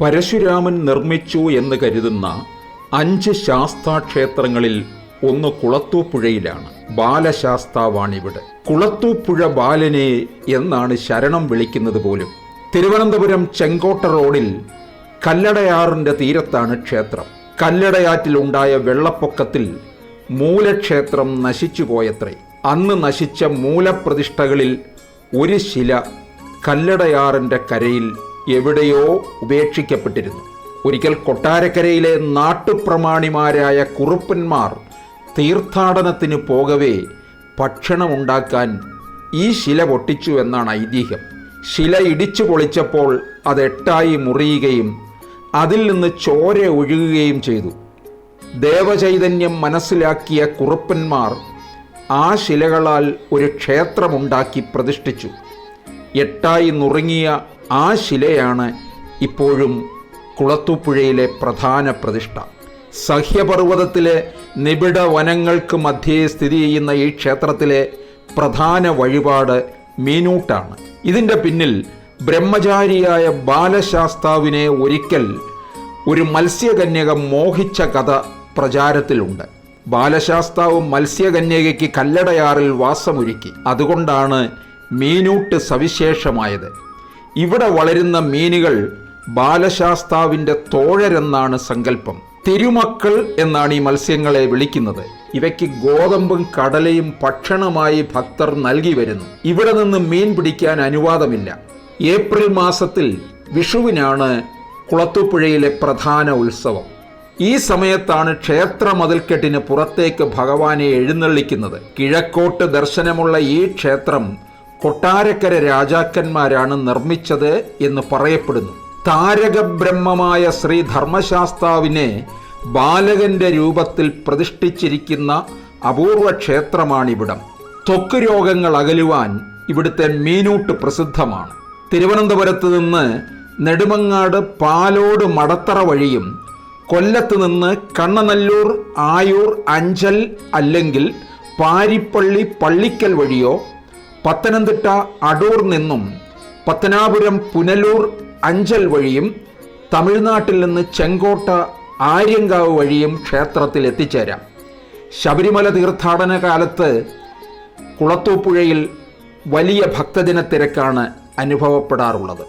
പരശുരാമൻ നിർമ്മിച്ചു എന്ന് കരുതുന്ന അഞ്ച് ശാസ്താക്ഷേത്രങ്ങളിൽ ഒന്ന് കുളത്തൂപ്പുഴയിലാണ്. ബാലശാസ്താവാണിവിടെ. കുളത്തൂപ്പുഴ ബാലനെ എന്നാണ് ശരണം വിളിക്കുന്നത് പോലും. തിരുവനന്തപുരം ചെങ്കോട്ട റോഡിൽ കല്ലടയാറിന്റെ തീരത്താണ് ക്ഷേത്രം. കല്ലടയാറ്റിലുണ്ടായ വെള്ളപ്പൊക്കത്തിൽ മൂലക്ഷേത്രം നശിച്ചുപോയത്രേ. അന്ന് നശിച്ച മൂലപ്രതിഷ്ഠകളിൽ ഒരു ശില കല്ലടയാറിന്റെ കരയിൽ എവിടെയോ ഉപേക്ഷിക്കപ്പെട്ടിരുന്നു. ഒരിക്കൽ കൊട്ടാരക്കരയിലെ നാട്ടുപ്രമാണിമാരായ കുറുപ്പന്മാർ തീർത്ഥാടനത്തിന് പോകവേ ഭക്ഷണമുണ്ടാക്കാൻ ഈ ശില പൊട്ടിച്ചു എന്നാണ് ഐതിഹ്യം. ശില ഇടിച്ചു പൊളിച്ചപ്പോൾ അത് എട്ടായി മുറിയുകയും അതിൽ നിന്ന് ചോര ഒഴുകുകയും ചെയ്തു. ദേവചൈതന്യം മനസ്സിലാക്കിയ കുറുപ്പന്മാർ ആ ശിലകളാൽ ഒരു ക്ഷേത്രമുണ്ടാക്കി പ്രതിഷ്ഠിച്ചു. എട്ടായി നുറുങ്ങിയ ആ ശിലയാണ് ഇപ്പോഴും കുളത്തൂപ്പുഴയിലെ പ്രധാന പ്രതിഷ്ഠ. സഹ്യപർവതത്തിലെ നിബിഡ വനങ്ങൾക്ക് മധ്യേ സ്ഥിതി ചെയ്യുന്ന ഈ ക്ഷേത്രത്തിലെ പ്രധാന വഴിപാട് മീനൂട്ടാണ്. ഇതിന്റെ പിന്നിൽ ബ്രഹ്മചാരിയായ ബാലശാസ്താവിനെ ഒരിക്കൽ ഒരു മത്സ്യകന്യക മോഹിച്ച കഥ പ്രചാരത്തിലുണ്ട്. ബാലശാസ്താവ് മത്സ്യകന്യകയ്ക്ക് കല്ലടയാറിൽ വാസമൊരുക്കി. അതുകൊണ്ടാണ് മീനൂട്ട് സവിശേഷമായത്. ഇവിടെ വളരുന്ന മീനുകൾ ബാലശാസ്താവിന്റെ തോഴരെന്നാണ് സങ്കല്പം. തിരുമക്കൾ എന്നാണ് ഈ മത്സ്യങ്ങളെ വിളിക്കുന്നത്. ഇവയ്ക്ക് ഗോതമ്പും കടലയും ഭക്ഷണമായി ഭക്തർ നൽകി വരുന്നു. ഇവിടെ നിന്ന് മീൻ പിടിക്കാൻ അനുവാദമില്ല. ഏപ്രിൽ മാസത്തിൽ വിഷുവിനാണ് കുളത്തുപുഴയിലെ പ്രധാന ഉത്സവം. ഈ സമയത്താണ് ക്ഷേത്ര മതിൽക്കെട്ടിന് പുറത്തേക്ക് ഭഗവാനെ എഴുന്നള്ളിക്കുന്നത്. കിഴക്കോട്ട് ദർശനമുള്ള ഈ ക്ഷേത്രം കൊട്ടാരക്കര രാജാക്കന്മാരാണ് നിർമ്മിച്ചത് എന്ന് പറയപ്പെടുന്നു. താരകബ്രഹ്മമായ ശ്രീ ധർമ്മശാസ്താവിനെ ബാലകന്റെ രൂപത്തിൽ പ്രതിഷ്ഠിച്ചിരിക്കുന്ന അപൂർവ ക്ഷേത്രമാണിവിടം. ത്വക്ക് രോഗങ്ങൾ അകലുവാൻ ഇവിടുത്തെ മീനൂട്ട് പ്രസിദ്ധമാണ്. തിരുവനന്തപുരത്ത് നിന്ന് നെടുമങ്ങാട് പാലോട് മടത്തറ വഴിയും കൊല്ലത്ത് നിന്ന് കണ്ണനല്ലൂർ ആയൂർ അഞ്ചൽ അല്ലെങ്കിൽ പാരിപ്പള്ളി പള്ളിക്കൽ വഴിയോ പത്തനംതിട്ട അടൂർ നിന്നും പത്തനാപുരം പുനലൂർ അഞ്ചൽ വഴിയും തമിഴ്നാട്ടിൽ നിന്ന് ചെങ്കോട്ട ആര്യങ്കാവ് വഴിയും ക്ഷേത്രത്തിൽ എത്തിച്ചേരാം. ശബരിമല തീർത്ഥാടന കാലത്ത് കുളത്തൂപ്പുഴയിൽ വലിയ ഭക്തജന തിരക്കാണ് അനുഭവപ്പെടാറുള്ളത്.